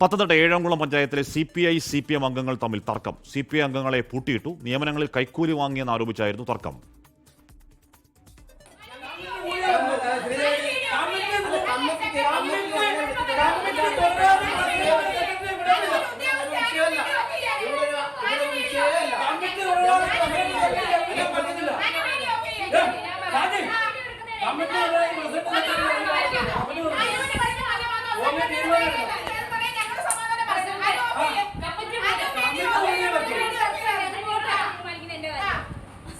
പത്തനംതിട്ട ഏഴാംകുളം പഞ്ചായത്തിലെ C P I C P M അംഗങ്ങൾ തമ്മിൽ തർക്കം സി പി ഐ അംഗങ്ങളെ പൂട്ടിയിട്ടു നിയമനങ്ങളിൽ കൈക്കൂലി വാങ്ങിയെന്ന് ആരോപിച്ചായിരുന്നു തർക്കം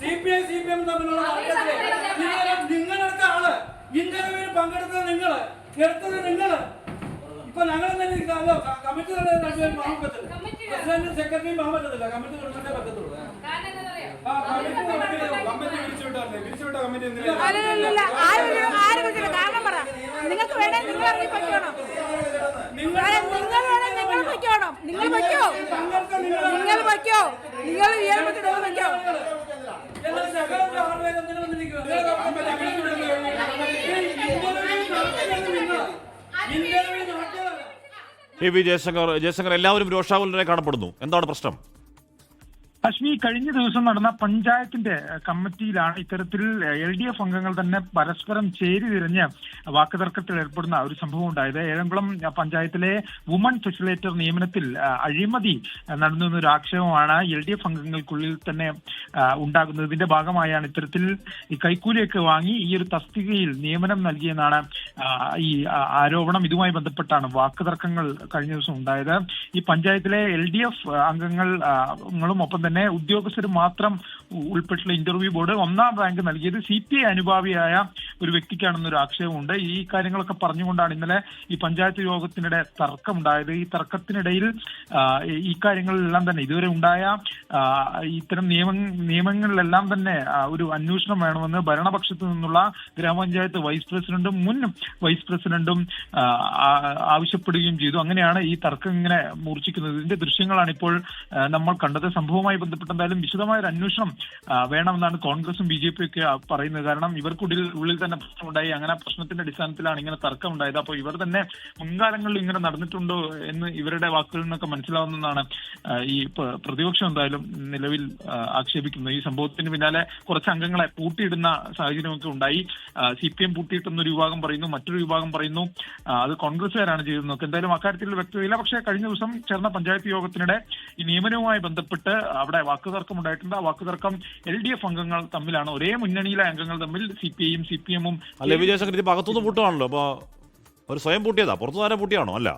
C P I C P M തമ്മിലുള്ള തർക്കത്തിൽ നിങ്ങളെ നിങ്ങളെടുത്ത ആൾ. ഇന്റർവ്യൂവിൽ പങ്കെടുത്തത് നിങ്ങൾ. എടുത്തത് നിങ്ങൾ. ഇപ്പൊ ഞങ്ങൾ തന്നെ ഇരിക്കാമല്ലോ കമ്മിറ്റി രണ്ടുപേരും പോകാൻ പറ്റില്ല പ്രസിഡന്റും സെക്രട്ടറിയും പോകാൻ പറ്റത്തില്ല കമ്മിറ്റി പ്രസിഡന്റേ പറ്റത്തുള്ളൂ. ആ. കമ്മിറ്റി കമ്മിറ്റി പിരിച്ചുവിട്ടല്ലേ പിരിച്ചുവിട്ട കമ്മിറ്റി നിങ്ങൾക്ക് വേണേ നിങ്ങൾ ഇറങ്ങി പൊയ്ക്കോണം നിങ്ങൾ വേണേ നിങ്ങൾ പൊയ്ക്കോണം നിങ്ങൾ പൊയ്ക്കോ നിങ്ങൾ പൊയ്ക്കോ നിങ്ങൾ ഉയർന്നിട്ട് പൊയ്ക്കോ എ വി ജയശങ്കർ ജയശങ്കർ എല്ലാവരും രോഷാകുലരെ കാണപ്പെടുന്നു. എന്താണ് പ്രശ്നം? അശ്മി കഴിഞ്ഞ ദിവസം നടന്ന പഞ്ചായത്തിന്റെ കമ്മിറ്റിയിലാണ് ഇത്തരത്തിൽ എൽ ഡി എഫ് അംഗങ്ങൾ തന്നെ പരസ്പരം ചേരി തിരിഞ്ഞ് വാക്കുതർക്കത്തിൽ ഏർപ്പെടുന്ന ഒരു സംഭവം ഉണ്ടായത്. ഏഴംകുളം പഞ്ചായത്തിലെ വുമൺ ഫെസിലേറ്റർ നിയമനത്തിൽ അഴിമതി നടന്നു എന്നൊരു ആക്ഷേപമാണ് എൽ ഡി എഫ് അംഗങ്ങൾക്കുള്ളിൽ തന്നെ ഉണ്ടാകുന്നത്. ഇതിന്റെ ഭാഗമായാണ് ഇത്തരത്തിൽ ഈ കൈക്കൂലിയൊക്കെ വാങ്ങി ഈ ഒരു തസ്തികയിൽ നിയമനം നൽകിയെന്നാണ് ഈ ആരോപണം. ഇതുമായി ബന്ധപ്പെട്ടാണ് വാക്കുതർക്കങ്ങൾ കഴിഞ്ഞ ദിവസം ഉണ്ടായത്. ഈ പഞ്ചായത്തിലെ എൽ ഡി എഫ് അംഗങ്ങൾ ഒപ്പം തന്നെ ഉദ്യോഗസ്ഥർ മാത്രം ഉൾപ്പെട്ടുള്ള ഇന്റർവ്യൂ ബോർഡ് ഒന്നാം റാങ്ക് നൽകിയത് സി പി ഐ അനുഭാവിയായ ഒരു വ്യക്തിക്കാണെന്നൊരു ആക്ഷേപമുണ്ട്. ഈ കാര്യങ്ങളൊക്കെ പറഞ്ഞുകൊണ്ടാണ് ഇന്നലെ ഈ പഞ്ചായത്ത് യോഗത്തിനിടെ തർക്കമുണ്ടായത്. ഈ തർക്കത്തിനിടയിൽ ഈ- കാര്യങ്ങളിലെല്ലാം തന്നെ ഇതുവരെ ഉണ്ടായ ഇത്തരം നിയമ നിയമങ്ങളിലെല്ലാം തന്നെ ഒരു അന്വേഷണം വേണമെന്ന് ഭരണപക്ഷത്തു നിന്നുള്ള ഗ്രാമപഞ്ചായത്ത് വൈസ് പ്രസിഡന്റും മുൻ വൈസ് പ്രസിഡന്റും ആവശ്യപ്പെടുകയും ചെയ്തു. അങ്ങനെയാണ് ഈ തർക്കം ഇങ്ങനെ മൂർച്ഛിക്കുന്നത്. ഇതിന്റെ ദൃശ്യങ്ങളാണ് ഇപ്പോൾ നമ്മൾ കണ്ടത്. സംഭവവുമായി ബന്ധപ്പെട്ട് എന്തായാലും വിശദമായ ഒരു അന്വേഷണം വേണമെന്നാണ് കോൺഗ്രസും ബി ജെ പി ഒക്കെ പറയുന്നത്. കാരണം ഇവർക്കുള്ളിൽ ഉള്ളിൽ തന്നെ പ്രശ്നമുണ്ടായി. അങ്ങനെ പ്രശ്നത്തിന്റെ അടിസ്ഥാനത്തിലാണ് ഇങ്ങനെ തർക്കം ഉണ്ടായത് അപ്പോൾ ഇവർ തന്നെ മുൻകാലങ്ങളിൽ ഇങ്ങനെ നടന്നിട്ടുണ്ടോ എന്ന് ഇവരുടെ വാക്കുകളിൽ നിന്നൊക്കെ മനസ്സിലാവുന്നതാണ് ഈ പ്രതിപക്ഷം എന്തായാലും നിലവിൽ ആക്ഷേപിക്കുന്നത് ഈ സംഭവത്തിന് പിന്നാലെ കുറച്ച് അംഗങ്ങളെ പൂട്ടിയിടുന്ന സാഹചര്യമൊക്കെ ഉണ്ടായി. സി പി എം പൂട്ടിയിട്ടുന്ന ഒരു വിഭാഗം പറയുന്നു മറ്റൊരു വിഭാഗം പറയുന്നു. അത് കോൺഗ്രസുകാരാണ് ചെയ്തതെന്നൊക്കെ എന്തായാലും അക്കാര്യത്തിൽ വ്യക്തതയില്ല. പക്ഷേ കഴിഞ്ഞ ദിവസം ചേർന്ന പഞ്ചായത്ത് യോഗത്തിനിടെ ഈ നിയമനവുമായി ബന്ധപ്പെട്ട് അവിടെ വാക്കുതർക്കം ഉണ്ടായിട്ടുണ്ട് ആ വാക്കുതർക്കം എൽ ഡി എഫ് അംഗങ്ങൾ തമ്മിലാണ്. ഒരേ മുന്നണിയിലെ അംഗങ്ങൾ തമ്മിൽ സി പി ഐയും സി പി എമ്മും അല്ല വിജയശങ്കർ ഇതിപ്പോൾ അകത്തുനിന്ന് പൂട്ടുവാണല്ലോ. അപ്പോൾ ഒരു സ്വയം പൂട്ടിയതാ. പുറത്തു ആരെ പൂട്ടിയാണോ? അല്ല.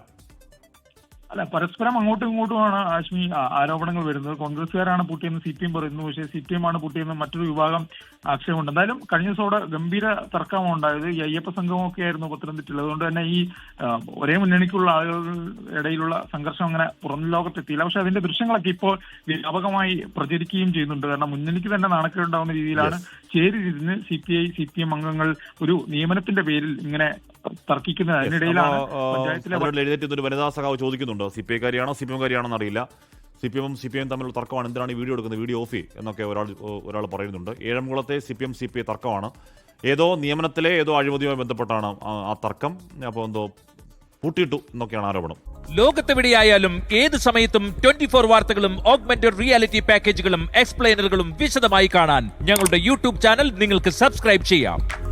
അല്ല പരസ്പരം അങ്ങോട്ടും ഇങ്ങോട്ടുമാണ് ആശ്മി ആരോപണങ്ങൾ വരുന്നത്. കോൺഗ്രസുകാരാണ് പൂട്ടിയെന്ന് സി പി എം പറയുന്നു. പക്ഷേ സി പി എം ആണ് പൂട്ടിയെന്ന് മറ്റൊരു വിഭാഗം ആക്ഷേപമുണ്ട്. എന്തായാലും കഴിഞ്ഞ ദിവസം അവിടെ ഗംഭീര തർക്കമാണ് ഉണ്ടായത്. ഈ അയ്യപ്പ സംഘമൊക്കെ ആയിരുന്നു പത്തനംതിട്ടയിൽ അതുകൊണ്ട് തന്നെ ഈ ഒരേ മുന്നണിക്കുള്ള ആളുകളുടെ ഇടയിലുള്ള സംഘർഷം അങ്ങനെ പുറം ലോകത്തെത്തിയില്ല. പക്ഷെ അതിന്റെ ദൃശ്യങ്ങളൊക്കെ ഇപ്പോൾ വ്യാപകമായി പ്രചരിക്കുകയും ചെയ്യുന്നുണ്ട്. കാരണം മുന്നണിക്ക് തന്നെ നാണക്കേടുണ്ടാവുന്ന രീതിയിലാണ് ചേരി തിരിഞ്ഞ് C P I C P M അംഗങ്ങൾ ഒരു നിയമനത്തിന്റെ പേരിൽ ഇങ്ങനെ തർക്കിക്കുന്നത് അതിനിടയിലാണ് എഴുന്നേറ്റ് വനിതാ സഖാവ് ചോദിക്കുന്നുണ്ട് സി പി ഐക്കാരിയാണോ സി പി എംകാരിയാണോ അറിയില്ല സി പി എമ്മും സി പി എം തമ്മിലുള്ള തർക്കമാണ്. എന്തിനാണ് ഈ വീഡിയോ എടുക്കുന്നത്? വീഡിയോ ഓഫ് എന്നൊക്കെ ഒരാൾ ഒരാൾ പറയുന്നുണ്ട്. ഏഴംകുളത്തെ C P M C P I തർക്കമാണ്. ഏതോ നിയമനത്തിലെ ഏതോ അഴിമതിയുമായി ബന്ധപ്പെട്ടാണ് ആ- ആ തർക്കം. അപ്പോൾ എന്തോ പൂട്ടിയിട്ടു എന്നൊക്കെയാണ് ആരോപണം. ലോകത്തെവിടെയായാലും ഏത് സമയത്തും ട്വന്റി ഫോർ വാർത്തകളും ഓഗ്മെന്റഡ് റിയാലിറ്റി പാക്കേജുകളും എക്സ്പ്ലെയിനറുകളും വിശദമായി കാണാൻ ഞങ്ങളുടെ യൂട്യൂബ് ചാനൽ നിങ്ങൾക്ക് സബ്സ്ക്രൈബ് ചെയ്യാം.